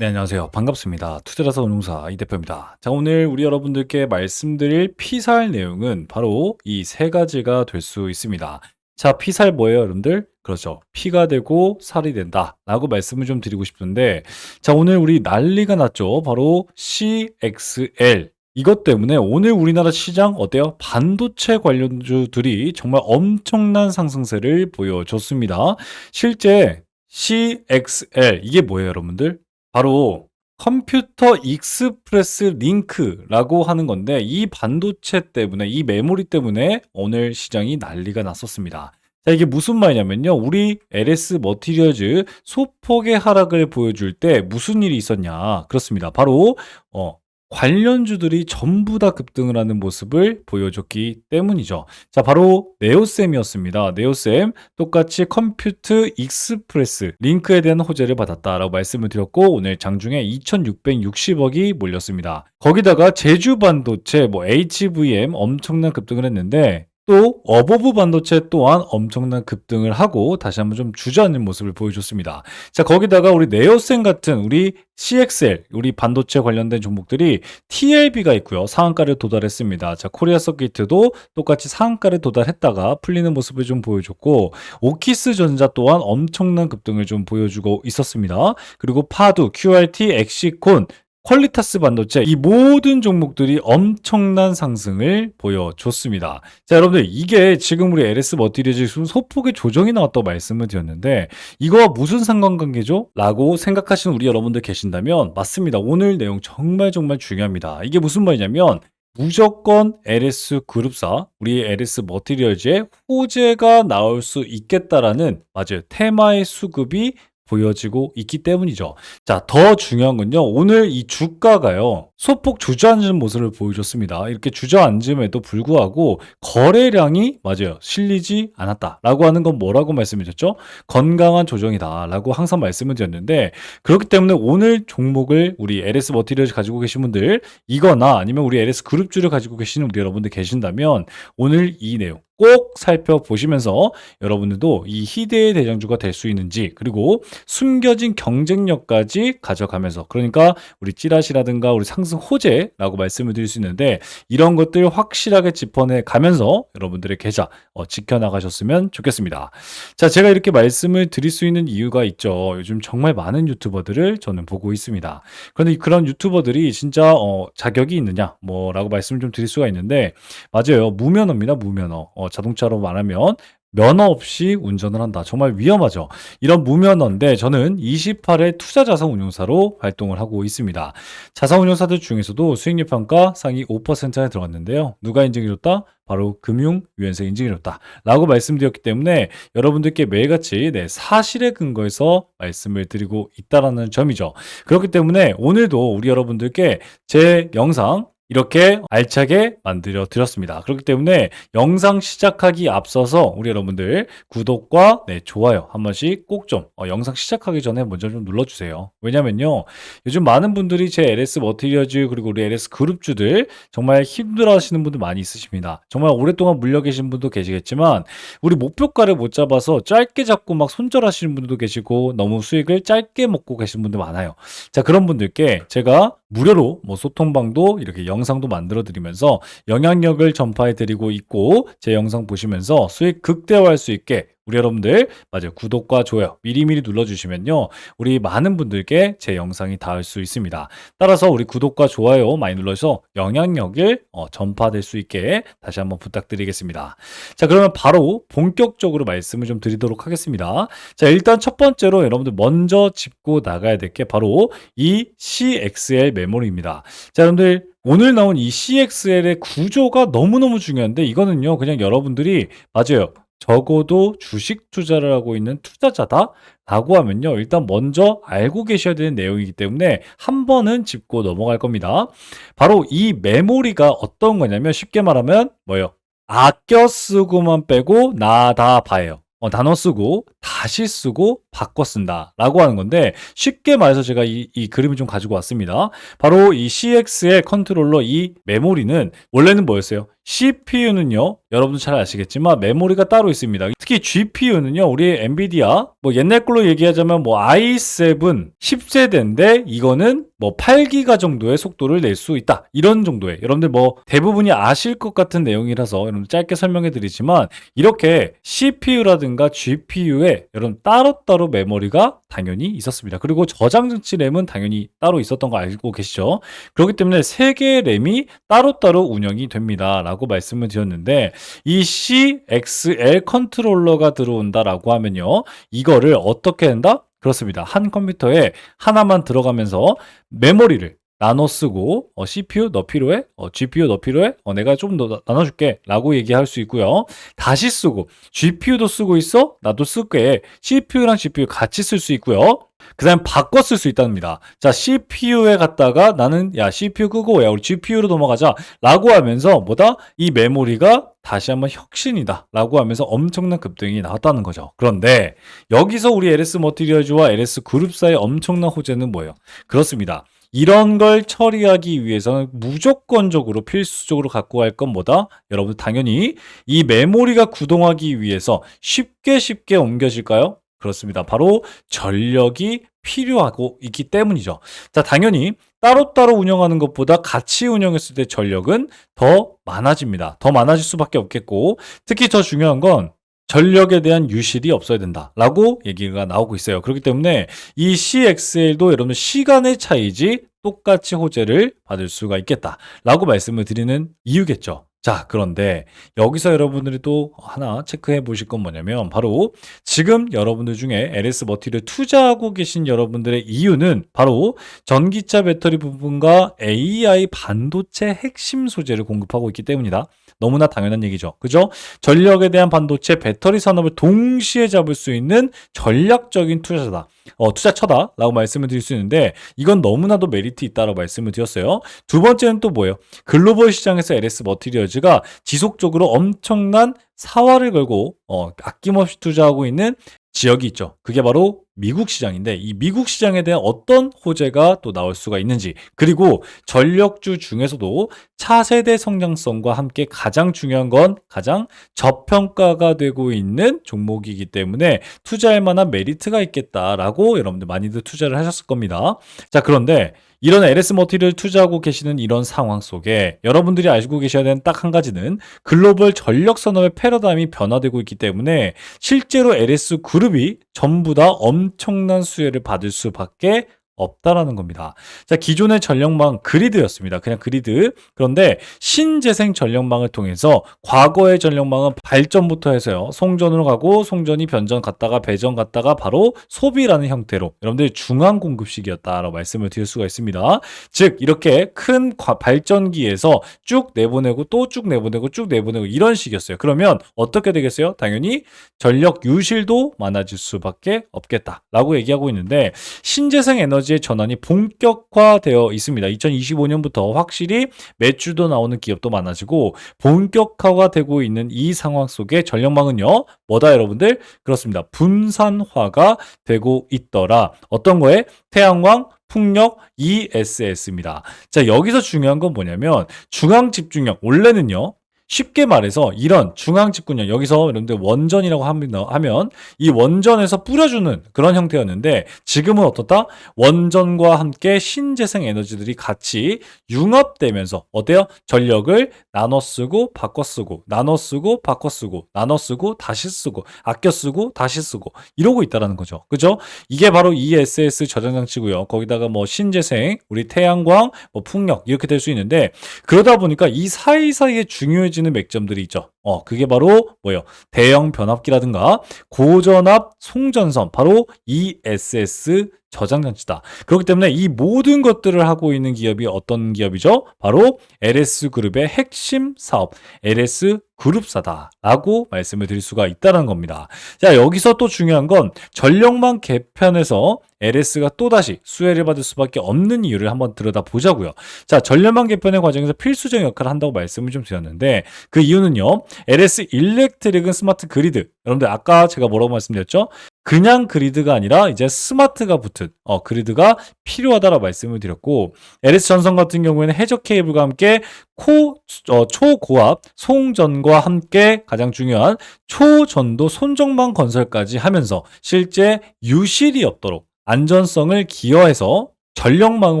네, 안녕하세요. 반갑습니다. 투자자사 운용사 이 대표입니다. 자, 오늘 우리 여러분들께 말씀드릴 피살 내용은 바로 이 세 가지가 될 수 있습니다. 자, 피살 뭐예요, 여러분들? 그렇죠. 피가 되고 살이 된다. 라고 말씀을 좀 드리고 싶은데, 자, 오늘 우리 난리가 났죠. 바로 CXL. 이것 때문에 오늘 우리나라 시장 어때요? 반도체 관련주들이 정말 엄청난 상승세를 보여줬습니다. 실제 CXL, 이게 뭐예요, 여러분들? 바로 컴퓨터 익스프레스 링크라고 하는 건데 이 반도체 때문에 이 메모리 때문에 오늘 시장이 난리가 났었습니다. 자, 이게 무슨 말이냐면요. 우리 LS 머티리얼즈 소폭의 하락을 보여줄 때 무슨 일이 있었냐. 그렇습니다. 바로 어 관련주들이 전부 다 급등을 하는 모습을 보여줬기 때문이죠. 자, 바로 네오셈이었습니다. 네오셈 똑같이 컴퓨트 익스프레스 링크에 대한 호재를 받았다라고 말씀을 드렸고 오늘 장중에 2,660억이 몰렸습니다. 거기다가 제주 반도체 뭐 HVM 엄청난 급등을 했는데 또 어버브 반도체 또한 엄청난 급등을 하고 다시 한번 좀 주저앉는 모습을 보여줬습니다. 자 거기다가 우리 네오센 같은 우리 CXL 우리 반도체 관련된 종목들이 TLB가 있고요 상한가를 도달했습니다. 자 코리아 서킷도 똑같이 상한가를 도달했다가 풀리는 모습을 좀 보여줬고 오키스 전자 또한 엄청난 급등을 좀 보여주고 있었습니다. 그리고 파두, QRT, 엑시콘 퀄리타스 반도체 이 모든 종목들이 엄청난 상승을 보여줬습니다. 자 여러분들 이게 지금 우리 LS 머티리얼즈 소폭의 조정이 나왔다고 말씀을 드렸는데 이거와 무슨 상관관계죠? 라고 생각하시는 우리 여러분들 계신다면 맞습니다. 오늘 내용 정말 정말 중요합니다. 이게 무슨 말이냐면 무조건 LS 그룹사, 우리 LS 머티리얼즈의 호재가 나올 수 있겠다라는 맞아요. 테마의 수급이 보여지고 있기 때문이죠. 자, 더 중요한 건요. 오늘 이 주가가요. 소폭 주저앉은 모습을 보여줬습니다. 이렇게 주저앉음에도 불구하고 거래량이 맞아요. 실리지 않았다라고 하는 건 뭐라고 말씀드렸죠? 건강한 조정이다라고 항상 말씀을 드렸는데 그렇기 때문에 오늘 종목을 우리 LS 머티리얼 가지고 계신 분들 이거나 아니면 우리 LS 그룹주를 가지고 계시는 우리 여러분들 계신다면 오늘 이 내용 꼭 살펴보시면서 여러분들도 이 희대의 대장주가 될 수 있는지 그리고 숨겨진 경쟁력까지 가져가면서 그러니까 우리 찌라시라든가 우리 상승 호재라고 말씀을 드릴 수 있는데 이런 것들 확실하게 짚어내 가면서 여러분들의 계좌 어, 지켜나가셨으면 좋겠습니다. 자, 제가 이렇게 말씀을 드릴 수 있는 이유가 있죠. 요즘 정말 많은 유튜버들을 저는 보고 있습니다. 그런데 그런 유튜버들이 진짜 어, 자격이 있느냐 뭐라고 말씀을 좀 드릴 수가 있는데 맞아요. 무면허입니다. 무면허. 어, 자동차로 말하면 면허 없이 운전을 한다. 정말 위험하죠. 이런 무면허인데 저는 28회 투자 자산 운용사로 활동을 하고 있습니다. 자산 운용사들 중에서도 수익률 평가 상위 5%에 들어갔는데요. 누가 인증해줬다? 바로 금융위원회 인증해줬다. 라고 말씀드렸기 때문에 여러분들께 매일같이 네, 사실에 근거해서 말씀을 드리고 있다라는 점이죠. 그렇기 때문에 오늘도 우리 여러분들께 제 영상 이렇게 알차게 만들어 드렸습니다. 그렇기 때문에 영상 시작하기 앞서서 우리 여러분들 구독과 네, 좋아요 한 번씩 꼭좀 어, 영상 시작하기 전에 먼저 좀 눌러주세요. 왜냐면요 요즘 많은 분들이 제 LS 머티리얼즈 그리고 우리 LS 그룹주들 정말 힘들어 하시는 분들 많이 있으십니다. 정말 오랫동안 물려 계신 분도 계시겠지만 우리 목표가를 못 잡아서 짧게 잡고 막 손절하시는 분들도 계시고 너무 수익을 짧게 먹고 계신 분들 많아요. 자 그런 분들께 제가 무료로 뭐 소통방도 이렇게 영상도 만들어 드리면서 영향력을 전파해 드리고 있고 제 영상 보시면서 수익 극대화할 수 있게 우리 여러분들 맞아요. 구독과 좋아요 미리미리 눌러주시면요. 우리 많은 분들께 제 영상이 닿을 수 있습니다. 따라서 우리 구독과 좋아요 많이 눌러서 영향력을 어, 전파될 수 있게 다시 한번 부탁드리겠습니다. 자 그러면 바로 본격적으로 말씀을 좀 드리도록 하겠습니다. 자 일단 첫 번째로 여러분들 먼저 짚고 나가야 될 게 바로 이 CXL 메모리입니다. 자 여러분들 오늘 나온 이 CXL의 구조가 너무너무 중요한데 이거는요 그냥 여러분들이 맞아요 적어도 주식 투자를 하고 있는 투자자다? 라고 하면요. 일단 먼저 알고 계셔야 되는 내용이기 때문에 한 번은 짚고 넘어갈 겁니다. 바로 이 메모리가 어떤 거냐면 쉽게 말하면 뭐예요? 아껴 쓰고만 빼고 나다 봐요. 어, 단어 쓰고 다시 쓰고 바꿔 쓴다 라고 하는 건데 쉽게 말해서 제가 이, 이 그림을 좀 가지고 왔습니다 바로 이 CX의 컨트롤러 이 메모리는 원래는 뭐였어요 CPU는요, 여러분도 잘 아시겠지만 메모리가 따로 있습니다. 특히 GPU는요, 우리 엔비디아, 뭐 옛날 걸로 얘기하자면 뭐 i7 10세대인데 이거는 뭐 8기가 정도의 속도를 낼 수 있다. 이런 정도의 여러분들 뭐 대부분이 아실 것 같은 내용이라서 여러분 짧게 설명해 드리지만 이렇게 CPU라든가 GPU에 여러분 따로따로 메모리가 당연히 있었습니다. 그리고 저장 장치 램은 당연히 따로 있었던 거 알고 계시죠? 그렇기 때문에 세 개의 램이 따로따로 운영이 됩니다라고 말씀을 드렸는데 이 CXL 컨트롤러가 들어온다라고 하면요. 이거를 어떻게 한다? 그렇습니다. 한 컴퓨터에 하나만 들어가면서 메모리를 나눠 쓰고 어, CPU 너 필요해? 어, GPU 너 필요해? 어, 내가 좀 더 나눠줄게 라고 얘기할 수 있고요. 다시 쓰고 GPU도 쓰고 있어? 나도 쓸게. CPU랑 GPU 같이 쓸 수 있고요. 그 다음 바꿔 쓸 수 있답니다. 자, CPU에 갔다가 나는 야, CPU 끄고 야, 우리 GPU로 넘어가자 라고 하면서 뭐다? 이 메모리가 다시 한번 혁신이다 라고 하면서 엄청난 급등이 나왔다는 거죠. 그런데 여기서 우리 LS 머티리얼즈와 LS 그룹 사의 엄청난 호재는 뭐예요? 그렇습니다. 이런 걸 처리하기 위해서는 무조건적으로 필수적으로 갖고 갈 건 뭐다? 여러분 당연히 이 메모리가 구동하기 위해서 쉽게 쉽게 옮겨질까요? 그렇습니다. 바로 전력이 필요하고 있기 때문이죠. 자, 당연히 따로따로 운영하는 것보다 같이 운영했을 때 전력은 더 많아집니다. 더 많아질 수밖에 없겠고, 특히 더 중요한 건 전력에 대한 유실이 없어야 된다라고 얘기가 나오고 있어요. 그렇기 때문에 이 CXL도 여러분 시간의 차이지 똑같이 호재를 받을 수가 있겠다라고 말씀을 드리는 이유겠죠. 자, 그런데 여기서 여러분들이 또 하나 체크해 보실 건 뭐냐면 바로 지금 여러분들 중에 LS 머티를 투자하고 계신 여러분들의 이유는 바로 전기차 배터리 부분과 AI 반도체 핵심 소재를 공급하고 있기 때문이다. 너무나 당연한 얘기죠. 그죠? 전력에 대한 반도체 배터리 산업을 동시에 잡을 수 있는 전략적인 투자자다. 어, 투자처다라고 말씀을 드릴 수 있는데 이건 너무나도 메리트 있다라고 말씀을 드렸어요. 두 번째는 또 뭐예요? 글로벌 시장에서 LS 머티리얼 즈가 지속적으로 엄청난 사활을 걸고 어, 아낌없이 투자하고 있는 지역이 있죠. 그게 바로 미국 시장인데 이 미국 시장에 대한 어떤 호재가 또 나올 수가 있는지 그리고 전력주 중에서도 차세대 성장성과 함께 가장 중요한 건 가장 저평가가 되고 있는 종목이기 때문에 투자할 만한 메리트가 있겠다라고 여러분들 많이들 투자를 하셨을 겁니다. 자 그런데 이런 LS 머티를 투자하고 계시는 이런 상황 속에 여러분들이 알고 계셔야 되는 딱 한 가지는 글로벌 전력 산업의 패러다임이 변화되고 있기 때문에 실제로 LS 그룹이 전부 다 엄청난 수혜를 받을 수밖에 없다라는 겁니다. 자, 기존의 전력망 그리드였습니다. 그냥 그리드. 그런데 신재생 전력망을 통해서 과거의 전력망은 발전부터 해서요. 송전으로 가고 송전이 변전 갔다가 배전 갔다가 바로 소비라는 형태로 여러분들 중앙 공급식이었다라고 말씀을 드릴 수가 있습니다. 즉 이렇게 큰 과- 발전기에서 쭉 내보내고 또 쭉 내보내고 쭉 내보내고 이런 식이었어요. 그러면 어떻게 되겠어요? 당연히 전력 유실도 많아질 수밖에 없겠다라고 얘기하고 있는데 신재생 에너지 의 전환이 본격화되어 있습니다. 2025년부터 확실히 매출도 나오는 기업도 많아지고 본격화가 되고 있는 이 상황 속에 전력망은요. 뭐다 여러분들? 그렇습니다. 분산화가 되고 있더라. 어떤 거에? 태양광, 풍력, ESS입니다. 자, 여기서 중요한 건 뭐냐면 중앙 집중력 원래는요. 쉽게 말해서 이런 중앙 집중력 여기서 여러분들 원전이라고 하면 이 원전에서 뿌려주는 그런 형태였는데 지금은 어떻다? 원전과 함께 신재생 에너지들이 같이 융합되면서 어때요? 전력을 나눠 쓰고 바꿔 쓰고 나눠 쓰고 바꿔 쓰고 나눠 쓰고 다시 쓰고 아껴 쓰고 다시 쓰고 이러고 있다라는 거죠. 그죠? 이게 바로 ESS 저장 장치고요. 거기다가 뭐 신재생, 우리 태양광, 뭐 풍력 이렇게 될 수 있는데 그러다 보니까 이 사이사이에 중요해 지는 맥점들이 있죠. 어, 그게 바로 뭐예요? 대형 변압기라든가 고전압 송전선 바로 ESS 저장 장치다. 그렇기 때문에 이 모든 것들을 하고 있는 기업이 어떤 기업이죠? 바로 LS 그룹의 핵심 사업 LS 그룹사다라고 말씀을 드릴 수가 있다는 겁니다. 자, 여기서 또 중요한 건 전력망 개편에서 LS가 또다시 수혜를 받을 수밖에 없는 이유를 한번 들여다 보자고요. 자, 전력망 개편의 과정에서 필수적인 역할을 한다고 말씀을 좀 드렸는데 그 이유는요. LS 일렉트릭은 스마트 그리드. 여러분들 아까 제가 뭐라고 말씀드렸죠? 그냥 그리드가 아니라 이제 스마트가 붙은 어, 그리드가 필요하다라고 말씀을 드렸고 LS 전선 같은 경우에는 해적 케이블과 함께 코, 어, 초고압 송전과 함께 가장 중요한 초전도 손정망 건설까지 하면서 실제 유실이 없도록 안전성을 기여해서 전력망을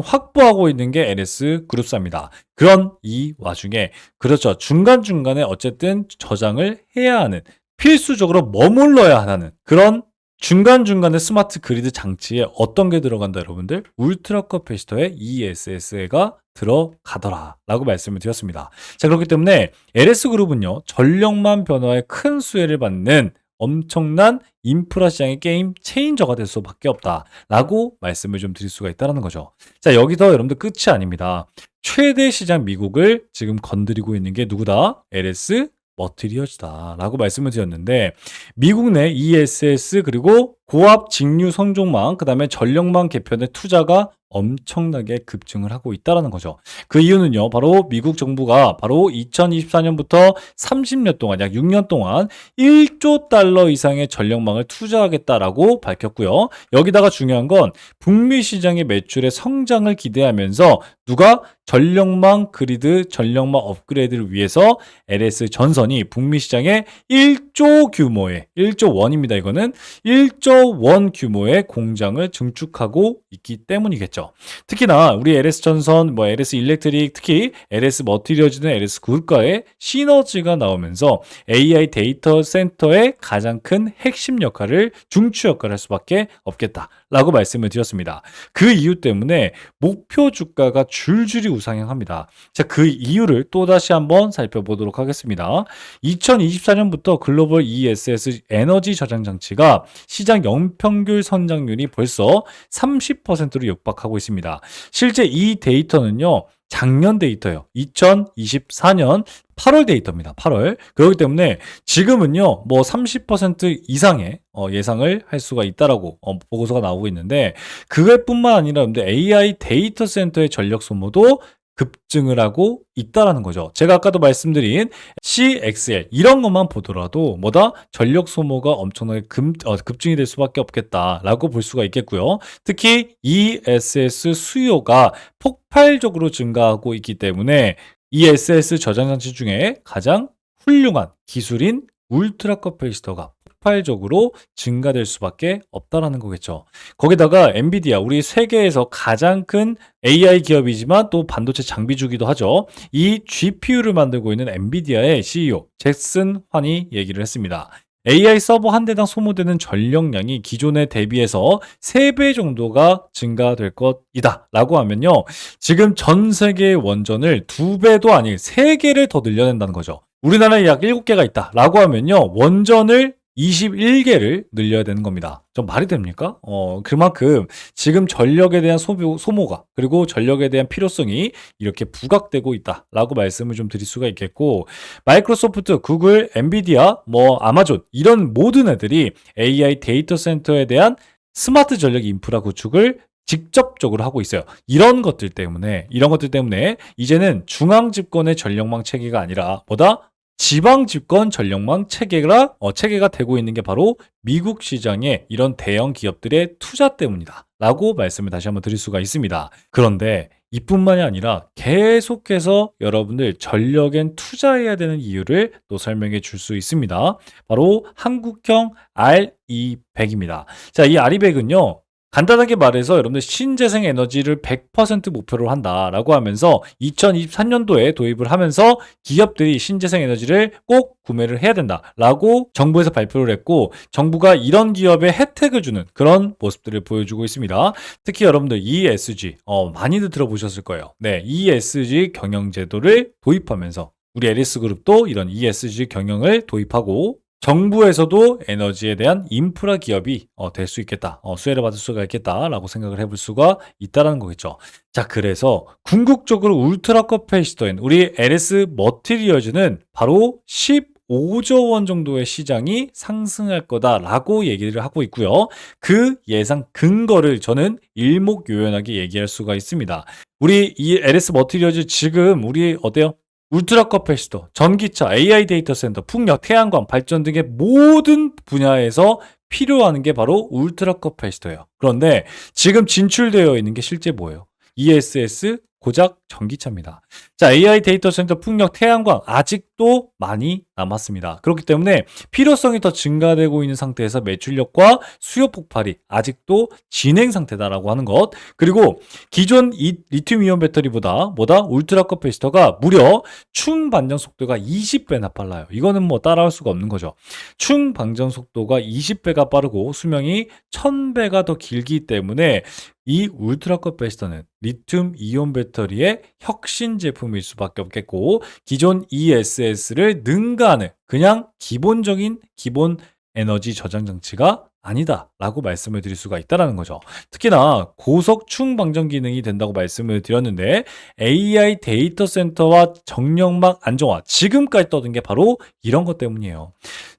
확보하고 있는 게 LS 그룹사입니다. 그런 이 와중에 그렇죠. 중간중간에 어쨌든 저장을 해야 하는 필수적으로 머물러야 하는 그런 중간중간에 스마트 그리드 장치에 어떤 게 들어간다 여러분들? 울트라 커패시터의 ESS가 들어가더라 라고 말씀을 드렸습니다. 자 그렇기 때문에 LS그룹은요 전력만 변화에 큰 수혜를 받는 엄청난 인프라 시장의 게임 체인저가 될 수밖에 없다라고 말씀을 좀 드릴 수가 있다는 거죠. 자 여기서 여러분들 끝이 아닙니다. 최대 시장 미국을 지금 건드리고 있는 게 누구다? LS 머티리얼즈다라고 말씀을 드렸는데 미국 내 ESS 그리고 고압 직류 성종망 그다음에 전력망 개편의 투자가 엄청나게 급증을 하고 있다라는 거죠. 그 이유는요. 바로 미국 정부가 바로 2024년부터 30년 동안 약 6년 동안 1조 달러 이상의 전력망을 투자하겠다라고 밝혔고요. 여기다가 중요한 건 북미 시장의 매출의 성장을 기대하면서 누가 전력망 그리드 전력망 업그레이드를 위해서 LS 전선이 북미 시장에 1조 규모의 1조 원입니다. 이거는 1조 원 규모의 공장을 증축하고 있기 때문이겠죠. 특히나 우리 LS 전선, 뭐 LS 일렉트릭, 특히 LS 머티리얼즈는 LS 그룹과의 시너지가 나오면서 AI 데이터 센터의 가장 큰 핵심 역할을 중추 역할을 할 수밖에 없겠다 라고 말씀을 드렸습니다. 그 이유 때문에 목표 주가가 줄줄이 우상향합니다. 자, 그 이유를 또다시 한번 살펴보도록 하겠습니다. 2024년부터 글로벌 ESS 에너지 저장 장치가 시장 연평균 선장률이 벌써 30%로 육박하고 있습니다. 실제 이 데이터는요. 작년 데이터요. 2024년 8월 데이터입니다. 8월. 그렇기 때문에 지금은요, 뭐 30% 이상의 어, 예상을 할 수가 있다라고 어, 보고서가 나오고 있는데 그것뿐만 아니라 AI 데이터 센터의 전력 소모도 급증을 하고 있다라는 거죠. 제가 아까도 말씀드린 CXL 이런 것만 보더라도 뭐다 전력 소모가 엄청나게 급, 어, 급증이 될 수밖에 없겠다라고 볼 수가 있겠고요. 특히 ESS 수요가 폭발적으로 증가하고 있기 때문에 ESS 저장 장치 중에 가장 훌륭한 기술인 울트라 커페이스터가 폭발적으로 증가될 수밖에 없다라는 거겠죠. 거기다가 엔비디아 우리 세계에서 가장 큰 AI 기업이지만 또 반도체 장비주기도 하죠. 이 GPU를 만들고 있는 엔비디아의 CEO 잭슨 환이 얘기를 했습니다. AI 서버 한 대당 소모되는 전력량이 기존에 대비해서 3배 정도가 증가될 것이다 라고 하면요. 지금 전 세계의 원전을 2배도 아니 3개를 더 늘려낸다는 거죠. 우리나라에 약 7개가 있다 라고 하면요. 원전을 21개를 늘려야 되는 겁니다. 좀 말이 됩니까? 어, 그만큼 지금 전력에 대한 소모, 소모가 그리고 전력에 대한 필요성이 이렇게 부각되고 있다라고 말씀을 좀 드릴 수가 있겠고 마이크로소프트, 구글, 엔비디아, 뭐 아마존 이런 모든 애들이 AI 데이터 센터에 대한 스마트 전력 인프라 구축을 직접적으로 하고 있어요. 이런 것들 때문에 이런 것들 때문에 이제는 중앙 집권의 전력망 체계가 아니라 뭐다 지방 집권 전력망 체계가 어, 체계가 되고 있는 게 바로 미국 시장의 이런 대형 기업들의 투자 때문이다. 라고 말씀을 다시 한번 드릴 수가 있습니다. 그런데 이뿐만이 아니라 계속해서 여러분들 전력엔 투자해야 되는 이유를 또 설명해 줄 수 있습니다. 바로 한국형 RE100입니다. 자, 이 RE100은요, 간단하게 말해서 여러분들 신재생 에너지를 100% 목표로 한다라고 하면서 2023년도에 도입을 하면서 기업들이 신재생 에너지를 꼭 구매를 해야 된다라고 정부에서 발표를 했고 정부가 이런 기업에 혜택을 주는 그런 모습들을 보여주고 있습니다. 특히 여러분들 ESG 어, 많이들 들어보셨을 거예요. 네, ESG 경영제도를 도입하면서 우리 에리스 그룹도 이런 ESG 경영을 도입하고 정부에서도 에너지에 대한 인프라 기업이 어, 될 수 있겠다. 어, 수혜를 받을 수가 있겠다라고 생각을 해볼 수가 있다라는 거겠죠. 자, 그래서 궁극적으로 울트라 커페이스터인 우리 LS 머티리얼즈는 바로 15조 원 정도의 시장이 상승할 거다라고 얘기를 하고 있고요. 그 예상 근거를 저는 일목요연하게 얘기할 수가 있습니다. 우리 이 LS 머티리얼즈 지금 우리 어때요? 울트라 커패시터, 전기차, AI 데이터 센터, 풍력, 태양광, 발전 등의 모든 분야에서 필요한 게 바로 울트라 커패시터예요. 그런데 지금 진출되어 있는 게 실제 뭐예요? ESS 고작 전기차입니다. 자, AI 데이터 센터 풍력 태양광 아직도 많이 남았습니다. 그렇기 때문에 필요성이 더 증가되고 있는 상태에서 매출력과 수요 폭발이 아직도 진행 상태다라고 하는 것. 그리고 기존 이, 리튬 이온 배터리보다 뭐다 울트라 커패시터가 무려 충 반전 속도가 20배나 빨라요. 이거는 뭐 따라할 수가 없는 거죠. 충 방전 속도가 20배가 빠르고 수명이 1000배가 더 길기 때문에 이 울트라 커패시터는 리튬 이온 배터리의 혁신 제품일 수밖에 없겠고 기존 ESS를 능가하는 그냥 기본적인 기본 에너지 저장 장치가 아니다라고 말씀을 드릴 수가 있다라는 거죠. 특히나 고속 충 방전 기능이 된다고 말씀을 드렸는데 AI 데이터 센터와 정력막 안정화 지금까지 떠든 게 바로 이런 것 때문이에요.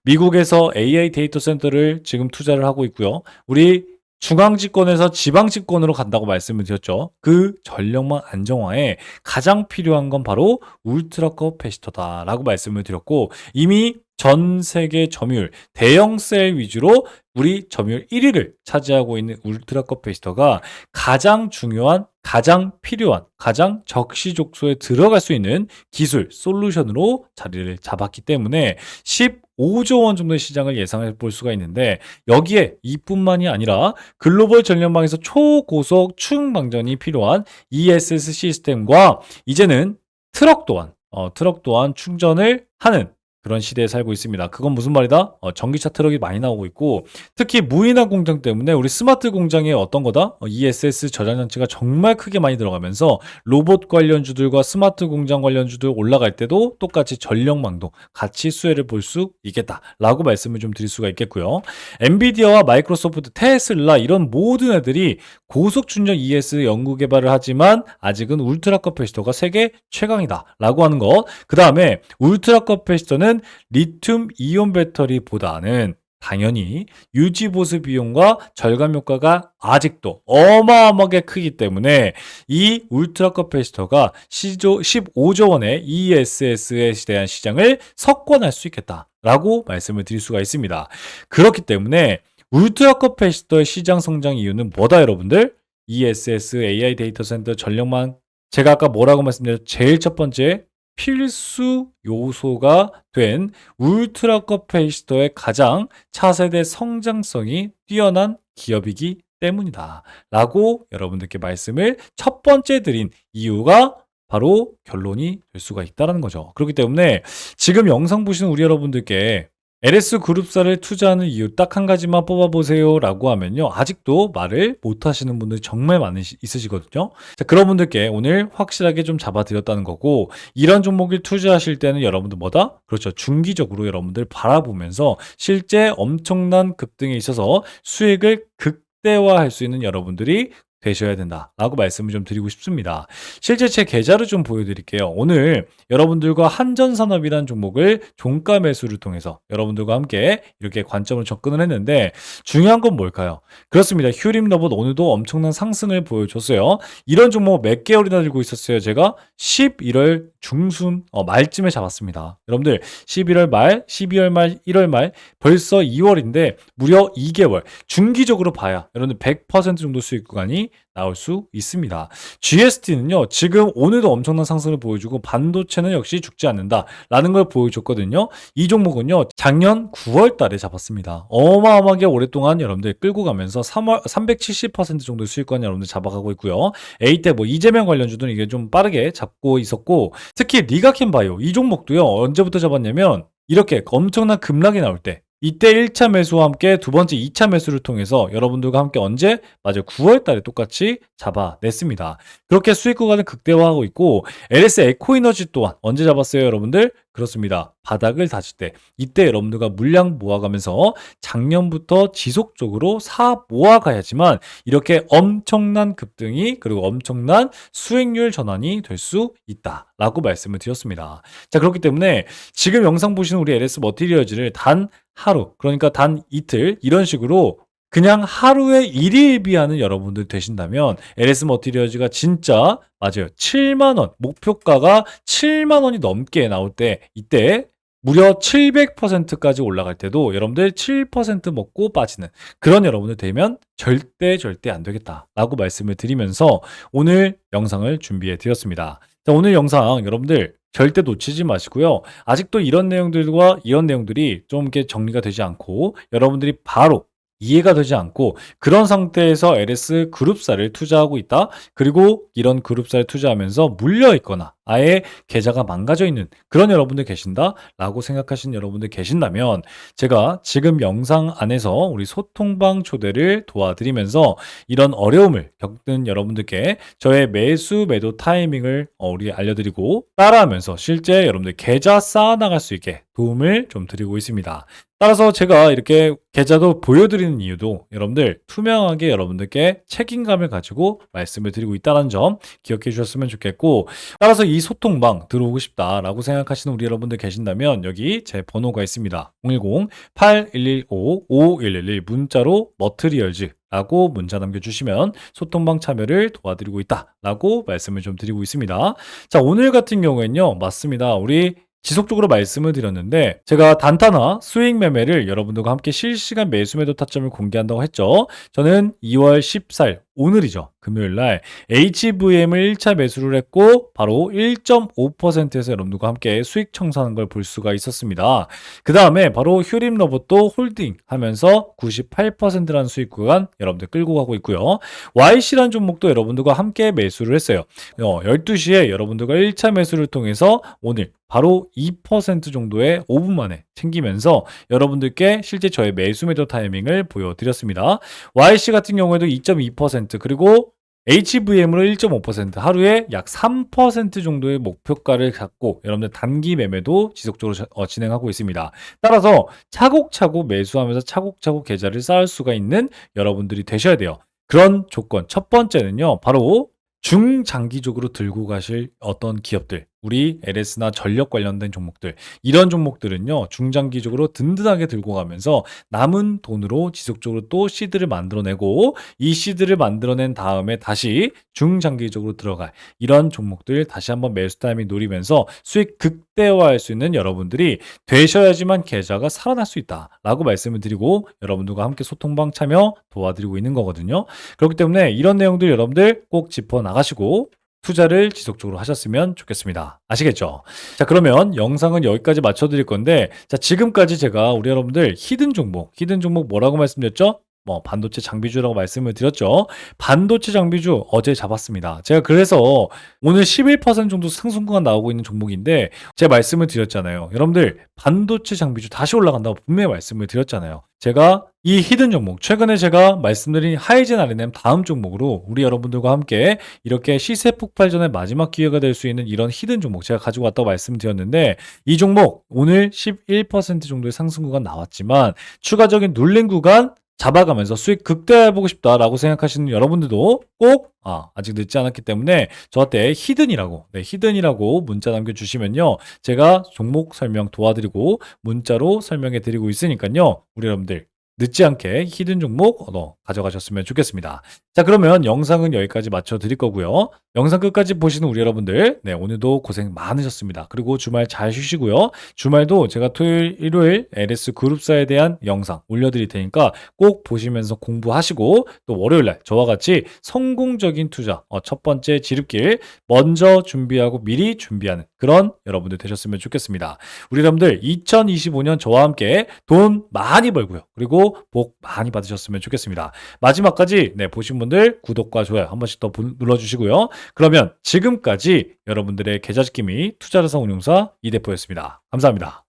미국에서 AI 데이터 센터를 지금 투자를 하고 있고요. 우리 중앙집권에서 지방집권으로 간다고 말씀을 드렸죠. 그 전력망 안정화에 가장 필요한 건 바로 울트라 커패시터다라고 말씀을 드렸고 이미 전 세계 점유율 대형 셀 위주로 우리 점유율 1위를 차지하고 있는 울트라 커패시터가 가장 중요한 가장 필요한 가장 적시족소에 들어갈 수 있는 기술 솔루션으로 자리를 잡았기 때문에 15조 원 정도의 시장을 예상해 볼 수가 있는데 여기에 이뿐만이 아니라 글로벌 전력망에서 초고속 충방전이 필요한 ESS 시스템과 이제는 트럭 또한 어, 트럭 또한 충전을 하는 그런 시대에 살고 있습니다. 그건 무슨 말이다? 어, 전기차 트럭이 많이 나오고 있고 특히 무인화 공장 때문에 우리 스마트 공장에 어떤 거다? 어, ESS 저장 장치가 정말 크게 많이 들어가면서 로봇 관련주들과 스마트 공장 관련주들 올라갈 때도 똑같이 전력망도 같이 수혜를 볼 수 있겠다라고 말씀을 좀 드릴 수가 있겠고요. 엔비디아와 마이크로소프트, 테슬라 이런 모든 애들이 고속 충전 ES 연구 개발을 하지만 아직은 울트라 커패시터가 세계 최강이다라고 하는 것. 그 다음에 울트라 커패시터는 리튬 이온 배터리보다는 당연히 유지 보수 비용과 절감 효과가 아직도 어마어마하게 크기 때문에 이 울트라 커패시터가 15조 원의 ESS에 대한 시장을 석권할 수 있겠다라고 말씀을 드릴 수가 있습니다. 그렇기 때문에 울트라 커패시터의 시장 성장 이유는 뭐다 여러분들? ESS, AI 데이터 센터, 전력망 제가 아까 뭐라고 말씀드렸죠? 제일 첫 번째 필수 요소가 된 울트라 커패시터의 가장 차세대 성장성이 뛰어난 기업이기 때문이다. 라고 여러분들께 말씀을 첫 번째 드린 이유가 바로 결론이 될 수가 있다는 거죠. 그렇기 때문에 지금 영상 보시는 우리 여러분들께 LS 그룹사를 투자하는 이유 딱 한 가지만 뽑아보세요 라고 하면요. 아직도 말을 못 하시는 분들 정말 많으 있으시거든요. 자, 그런 분들께 오늘 확실하게 좀 잡아드렸다는 거고, 이런 종목을 투자하실 때는 여러분들 뭐다? 그렇죠. 중기적으로 여러분들 바라보면서 실제 엄청난 급등에 있어서 수익을 극대화할 수 있는 여러분들이 되셔야 된다라고 말씀을 좀 드리고 싶습니다. 실제 제 계좌를 좀 보여드릴게요. 오늘 여러분들과 한전산업이라는 종목을 종가 매수를 통해서 여러분들과 함께 이렇게 관점을 접근을 했는데 중요한 건 뭘까요? 그렇습니다. 휴림 로봇 오늘도 엄청난 상승을 보여줬어요. 이런 종목 몇 개월이나 들고 있었어요. 제가 11월 중순 어, 말쯤에 잡았습니다. 여러분들 11월 말, 12월 말, 1월 말 벌써 2월인데 무려 2개월 중기적으로 봐야 여러분들 100% 정도 수익 구간이 나올 수 있습니다. GST는요, 지금 오늘도 엄청난 상승을 보여주고 반도체는 역시 죽지 않는다라는 걸 보여줬거든요. 이 종목은요, 작년 9월 달에 잡았습니다. 어마어마하게 오랫동안 여러분들 끌고 가면서 3월 370% 정도의 수익권 여러분들 잡아가고 있고요. A때 뭐 이재명 관련주들은 이게 좀 빠르게 잡고 있었고, 특히 리가켄 바이오 이 종목도요, 언제부터 잡았냐면 이렇게 엄청난 급락이 나올 때 이때 1차 매수와 함께 두 번째 2차 매수를 통해서 여러분들과 함께 언제? 맞아요. 9월 달에 똑같이 잡아냈습니다. 그렇게 수익 구간을 극대화하고 있고 LS 에코이너지 또한 언제 잡았어요, 여러분들? 그렇습니다. 바닥을 다질 때 이때 여러분들과 물량 모아가면서 작년부터 지속적으로 사 모아가야지만 이렇게 엄청난 급등이 그리고 엄청난 수익률 전환이 될 수 있다라고 말씀을 드렸습니다. 자 그렇기 때문에 지금 영상 보시는 우리 LS 머티리얼즈를 단 하루 그러니까 단 이틀 이런 식으로 그냥 하루에 일일비하는 여러분들 되신다면 LS 머티리얼즈가 진짜 맞아요. 7만 원 목표가가 7만 원이 넘게 나올 때 이때 무려 700%까지 올라갈 때도 여러분들 7% 먹고 빠지는 그런 여러분들 되면 절대 절대 안 되겠다라고 말씀을 드리면서 오늘 영상을 준비해 드렸습니다. 자, 오늘 영상 여러분들 절대 놓치지 마시고요. 아직도 이런 내용들과 이런 내용들이 좀 이렇게 정리가 되지 않고 여러분들이 바로 이해가 되지 않고 그런 상태에서 LS 그룹사를 투자하고 있다. 그리고 이런 그룹사를 투자하면서 물려 있거나 아예 계좌가 망가져 있는 그런 여러분들 계신다라고 생각하시는 여러분들 계신다면 제가 지금 영상 안에서 우리 소통방 초대를 도와드리면서 이런 어려움을 겪는 여러분들께 저의 매수 매도 타이밍을 어, 우리 알려드리고 따라하면서 실제 여러분들 계좌 쌓아나갈 수 있게 도움을 좀 드리고 있습니다. 따라서 제가 이렇게 계좌도 보여드리는 이유도 여러분들 투명하게 여러분들께 책임감을 가지고 말씀을 드리고 있다는 점 기억해 주셨으면 좋겠고 따라서 이 소통방 들어오고 싶다라고 생각하시는 우리 여러분들 계신다면 여기 제 번호가 있습니다. 010-8115-5111 문자로 머트리얼즈 라고 문자 남겨주시면 소통방 참여를 도와드리고 있다 라고 말씀을 좀 드리고 있습니다. 자 오늘 같은 경우에는요 맞습니다. 우리 지속적으로 말씀을 드렸는데 제가 단타나 스윙 매매를 여러분들과 함께 실시간 매수 매도 타점을 공개한다고 했죠. 저는 2월 14일 오늘이죠. 금요일 날 HVM을 1차 매수를 했고 바로 1.5%에서 여러분들과 함께 수익 청산한 걸 볼 수가 있었습니다. 그 다음에 바로 휴림 로봇도 홀딩 하면서 98%라는 수익 구간 여러분들 끌고 가고 있고요. YC라는 종목도 여러분들과 함께 매수를 했어요. 어, 12시에 여러분들과 1차 매수를 통해서 오늘 바로 2% 정도의 5분 만에 챙기면서 여러분들께 실제 저의 매수 매도 타이밍을 보여드렸습니다. YC 같은 경우에도 2.2% 그리고 HVM으로 1.5% 하루에 약 3% 정도의 목표가를 갖고 여러분들 단기 매매도 지속적으로 저- 어, 진행하고 있습니다. 따라서 차곡차곡 매수하면서 차곡차곡 계좌를 쌓을 수가 있는 여러분들이 되셔야 돼요. 그런 조건 첫 번째는요. 바로 중장기적으로 들고 가실 어떤 기업들, 우리 LS나 전력 관련된 종목들, 이런 종목들은요, 중장기적으로 든든하게 들고 가면서 남은 돈으로 지속적으로 또 시드를 만들어내고 이 시드를 만들어낸 다음에 다시 중장기적으로 들어갈 이런 종목들 다시 한번 매수 타이밍 노리면서 수익 극대화할 수 있는 여러분들이 되셔야지만 계좌가 살아날 수 있다라고 말씀을 드리고 여러분들과 함께 소통방 참여 도와드리고 있는 거거든요. 그렇기 때문에 이런 내용들 여러분들 꼭 짚어 나가시고 투자를 지속적으로 하셨으면 좋겠습니다. 아시겠죠? 자, 그러면 영상은 여기까지 맞춰드릴 건데, 자, 지금까지 제가 우리 여러분들 히든 종목, 히든 종목 뭐라고 말씀드렸죠? 뭐, 반도체 장비주라고 말씀을 드렸죠. 반도체 장비주 어제 잡았습니다. 제가 그래서 오늘 11% 정도 상승구간 나오고 있는 종목인데, 제가 말씀을 드렸잖아요. 여러분들, 반도체 장비주 다시 올라간다고 분명히 말씀을 드렸잖아요. 제가 이 히든 종목, 최근에 제가 말씀드린 하이젠 RNM 다음 종목으로 우리 여러분들과 함께 이렇게 시세 폭발 전에 마지막 기회가 될 수 있는 이런 히든 종목 제가 가지고 왔다고 말씀드렸는데 이 종목 오늘 11% 정도의 상승 구간 나왔지만 추가적인 눌림 구간 잡아가면서 수익 극대화해보고 싶다라고 생각하시는 여러분들도 꼭 아, 아직 늦지 않았기 때문에 저한테 히든이라고 네, 히든이라고 문자 남겨주시면요. 제가 종목 설명 도와드리고 문자로 설명해 드리고 있으니까요. 우리 여러분들 늦지 않게 히든 종목 얻어 가져가셨으면 좋겠습니다. 자, 그러면 영상은 여기까지 맞춰 드릴 거고요. 영상 끝까지 보시는 우리 여러분들, 네, 오늘도 고생 많으셨습니다. 그리고 주말 잘 쉬시고요. 주말도 제가 토요일, 일요일 LS 그룹사에 대한 영상 올려드릴 테니까 꼭 보시면서 공부하시고 또 월요일 날 저와 같이 성공적인 투자, 어, 첫 번째 지름길 먼저 준비하고 미리 준비하는 그런 여러분들 되셨으면 좋겠습니다. 우리 여러분들 2025년 저와 함께 돈 많이 벌고요. 그리고 복 많이 받으셨으면 좋겠습니다. 마지막까지 네, 보신 분들 구독과 좋아요 한 번씩 더 부- 눌러주시고요. 그러면 지금까지 여러분들의 계좌 지킴이 투자자산 운용사 이대표였습니다. 감사합니다.